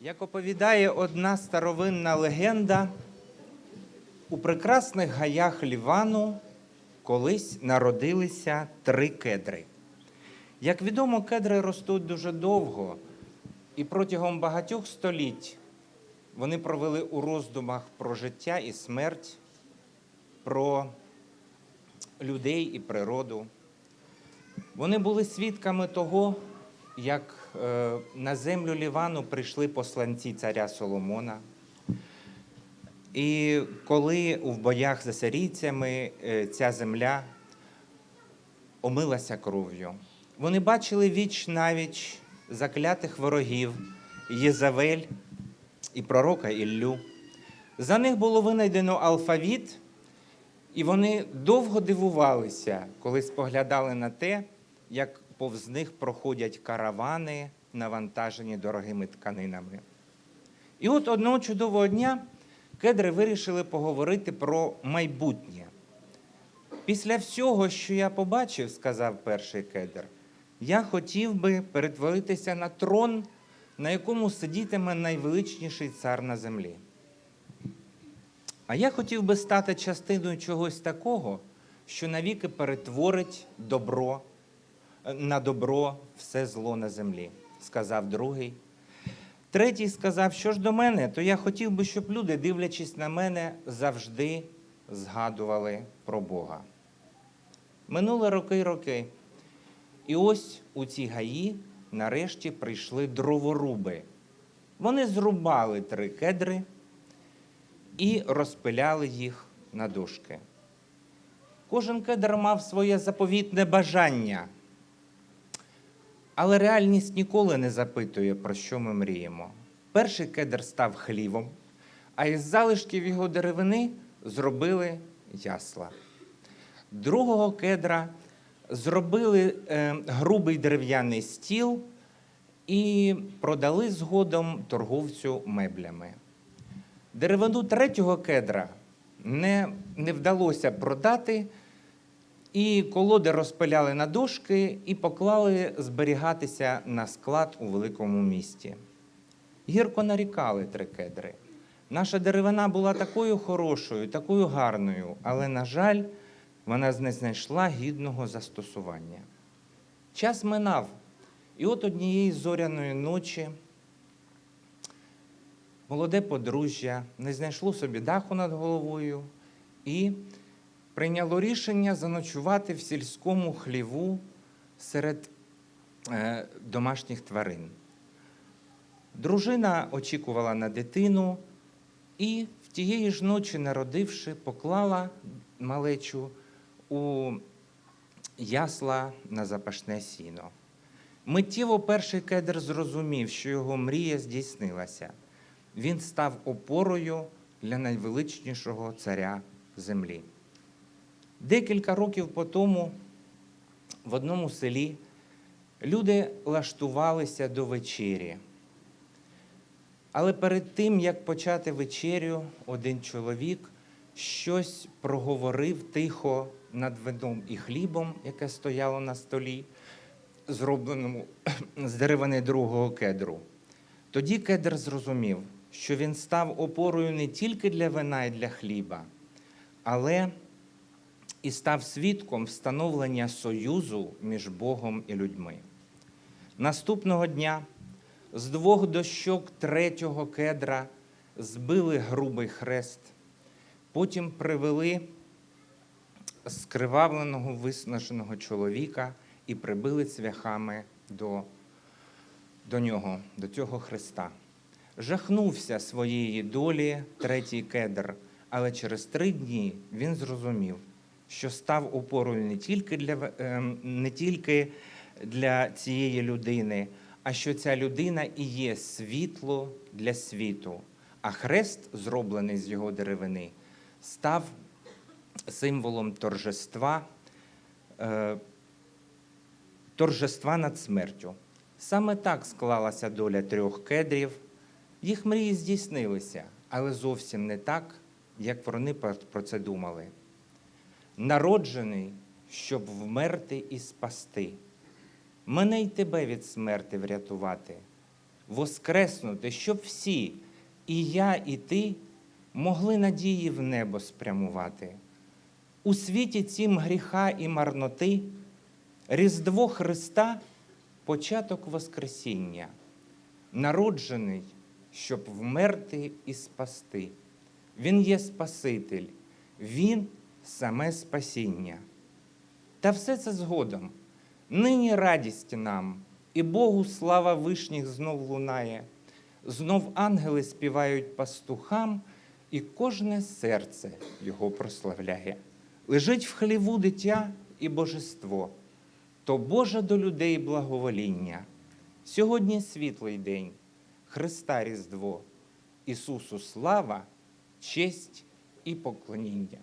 Як оповідає одна старовинна легенда, у прекрасних гаях Лівану колись народилися три кедри. Як відомо, кедри ростуть дуже довго, і протягом багатьох століть вони провели у роздумах про життя і смерть, про людей і природу. Вони були свідками того, як на землю Лівану прийшли посланці царя Соломона. І коли у боях з асирійцями е, ця земля омилася кров'ю, вони бачили віч навіч заклятих ворогів Єзавель і пророка Іллю. За них було винайдено алфавіт, і вони довго дивувалися, коли споглядали на те, як повз них проходять каравани, навантажені дорогими тканинами. І от одного чудового дня кедри вирішили поговорити про майбутнє. Після всього, що я побачив, сказав перший кедр, я хотів би перетворитися на трон, на якому сидітиме найвеличніший цар на землі. А я хотів би стати частиною чогось такого, що навіки перетворить добро на добро все зло на землі, сказав другий. Третій сказав, що ж до мене, то я хотів би, щоб люди, дивлячись на мене, завжди згадували про Бога. Минули роки й роки. І ось у ці гаї нарешті прийшли дроворуби. Вони зрубали три кедри і розпиляли їх на дошки. Кожен кедр мав своє заповітне бажання, але реальність ніколи не запитує, про що ми мріємо. Перший кедр став хлівом, а із залишків його деревини зробили ясла. Другого кедра зробили е, грубий дерев'яний стіл і продали згодом торговцю меблями. Деревину третього кедра не, не вдалося продати, і колоди розпиляли на дошки і поклали зберігатися на склад у великому місті. Гірко нарікали три кедри. Наша деревина була такою хорошою, такою гарною, але, на жаль, вона не знайшла гідного застосування. Час минав, і от однієї зоряної ночі молоде подружжя не знайшло собі даху над головою і прийняло рішення заночувати в сільському хліву серед е, домашніх тварин. Дружина очікувала на дитину і в тієї ж ночі, народивши, поклала малечу у ясла на запашне сіно. Миттєво перший кедр зрозумів, що його мрія здійснилася. Він став опорою для найвеличнішого царя землі. Декілька років по тому в одному селі люди лаштувалися до вечері. Але перед тим, як почати вечерю, один чоловік щось проговорив тихо над вином і хлібом, яке стояло на столі, зробленому з деревини другого кедру. Тоді кедр зрозумів, що він став опорою не тільки для вина і для хліба, але і став свідком встановлення союзу між Богом і людьми. Наступного дня з двох дощок третього кедра збили грубий хрест, потім привели скривавленого виснаженого чоловіка і прибили цвяхами до, до нього, до цього хреста. Жахнувся своєї долі третій кедр, але через три дні він зрозумів, що став опорою не тільки для, ем, не тільки для цієї людини, а що ця людина і є світло для світу. А хрест, зроблений з його деревини, став символом торжества, е, торжества над смертю. Саме так склалася доля трьох кедрів. Їх мрії здійснилися, але зовсім не так, як вони про це думали. Народжений, щоб вмерти і спасти, мене й тебе від смерти врятувати. воскреснути, щоб всі, і я, і ти, могли надії в небо спрямувати. У світі цім гріха і марноти, Різдво Христа початок Воскресіння, народжений, щоб вмерти і спасти. Він є Спаситель, Він саме спасіння. Та все це згодом. Нині радість нам, і Богу слава вишніх знов лунає, знов ангели співають пастухам, і кожне серце його прославляє. Лежить в хліву дитя і божество, то Боже до людей благовоління. Сьогодні світлий день, Христа Різдво, Ісусу слава, честь і поклоніння.